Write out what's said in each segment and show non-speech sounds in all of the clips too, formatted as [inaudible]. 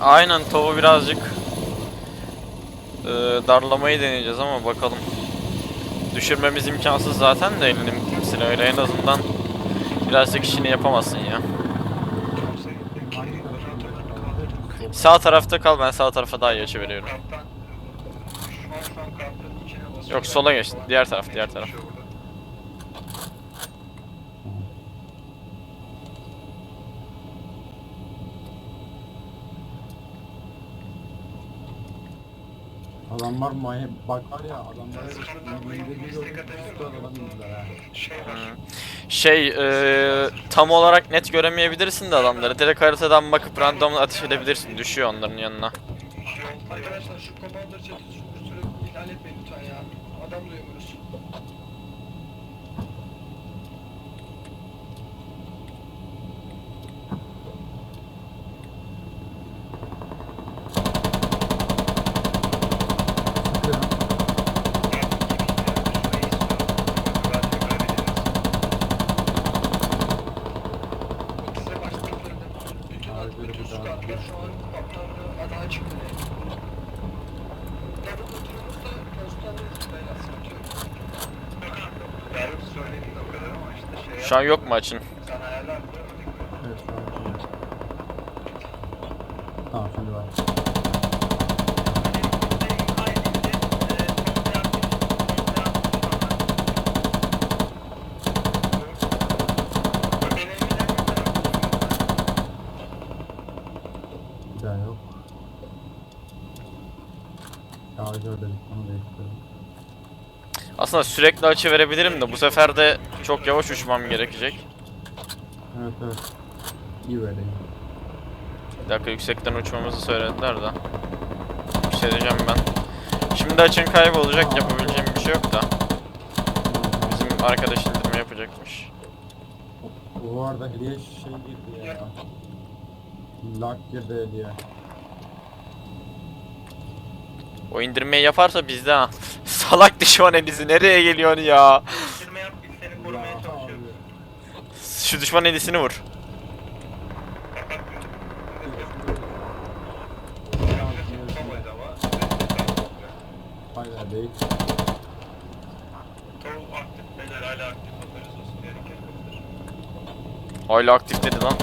Aynen topu birazcık e, darlamayı deneyeceğiz ama bakalım. Düşürmemiz imkansız zaten de elini silahıyla en azından birazcık işini yapamazsın ya. Sağ tarafta kal ben sağ tarafa daha iyi açı. Yok, sola geç. Diğer taraf, diğer taraf. Adamlar manyak bak var ya adamlar Zırhlanmayı yirmi bir istek yıl atabilir üstü adam indiler ha. Şey. Şey e, tam olarak net göremeyebilirsin de adamları. Direkt haritadan bakıp random ateş edebilirsin. Düşüyor onların yanına. Arkadaşlar şu commander chat'i bir süre ihlal etmeyin lütfen ya. Adam duyamıyoruz. Sıkıyorum. Size başlıklarında bütün, Abi, böyle bütün bir daha- squadlar şu an kaptanlığı adaya çıktı. Double oturumuzda postlarla beyler sıkıntı yok. Yarım söyledim de o kadar ama işte şey Şu an yok mu açın? Sen ayarlar koyamadık mı? Evet. Tamam şimdi var. Bir daha yok. Şarjör dedik onu değiştirelim. Aslında sürekli açı verebilirim de bu sefer de çok yavaş uçmam gerekecek. Evet evet. İyi vereyim. Bir dakika yüksekten uçmamızı söylediler de. Yükseleceğim ben. Şimdi açın kaybolacak yapabileceğim bir şey yok da. Bizim arkadaş indirme yapacakmış. Bu arada hediye şey girdi ya. Lag girdi hediye. O indirmeyi yaparsa bizde ha. [laughs] Salak düşman elisi nereye geliyorsun ya? Bitirme yap biz seni korumaya Ya çalışıyoruz. Şu düşman elisini vur. Hayır değil. Aktif beyler hala aktif olsun. Hala dedi lan.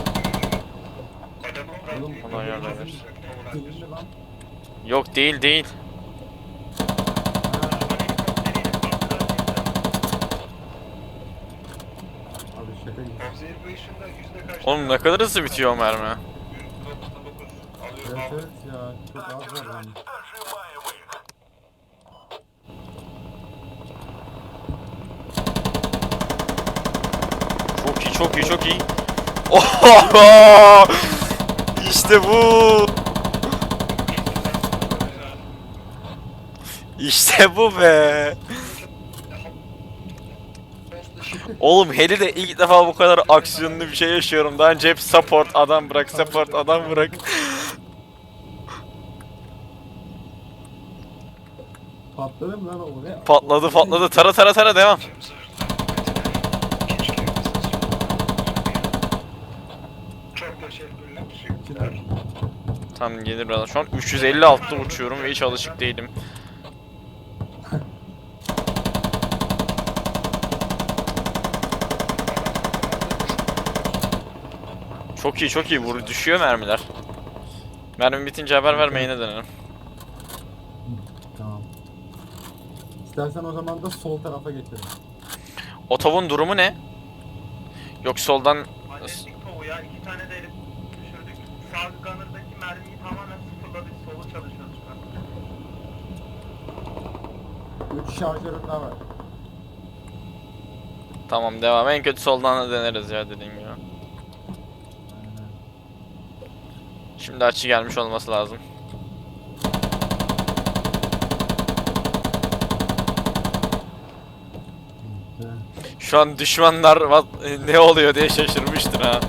Adamın Oğlum, Allah yardım lan? Yok değil değil. Oğlum ne kadar hızlı bitiyor o mermi. %99 Evet evet ya çok az var yani. Çok iyi çok iyi çok iyi. Oho! İşte bu. İşte bu be. Oğlum Heli de ilk defa bu kadar aksiyonlu bir şey yaşıyorum. Daha önce hep support adam bırak, support adam bırak. Patladı mı lan o ne? Patladı patladı. Tara tara tara devam. Tam gelir biraz. Şu an 356'da uçuyorum ve hiç alışık değilim. Çok iyi çok iyi vur düşüyor mermiler. Mermi bitince haber vermeyi ne denerim. Tamam. İstersen o zaman da sol tarafa geçelim. Otobun durumu ne? Yok soldan Magnetic Tow ya iki tane de elip düşürdük. Sağ gunner'daki mermiyi tamamen sıfırladık. Solu çalışıyoruz şu an. 3 şarjörüm daha var. tamam devam. En kötü soldan da deneriz ya dediğim gibi. Aynen. Şimdi açı gelmiş olması lazım. Şu an düşmanlar "What- ne oluyor diye şaşırmıştır ha.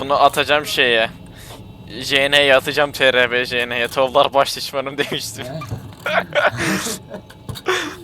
Bunu atacağım şeye. JN'ye atacağım TRB JN'ye. Tovlar baş düşmanım demiştim. [laughs] [laughs]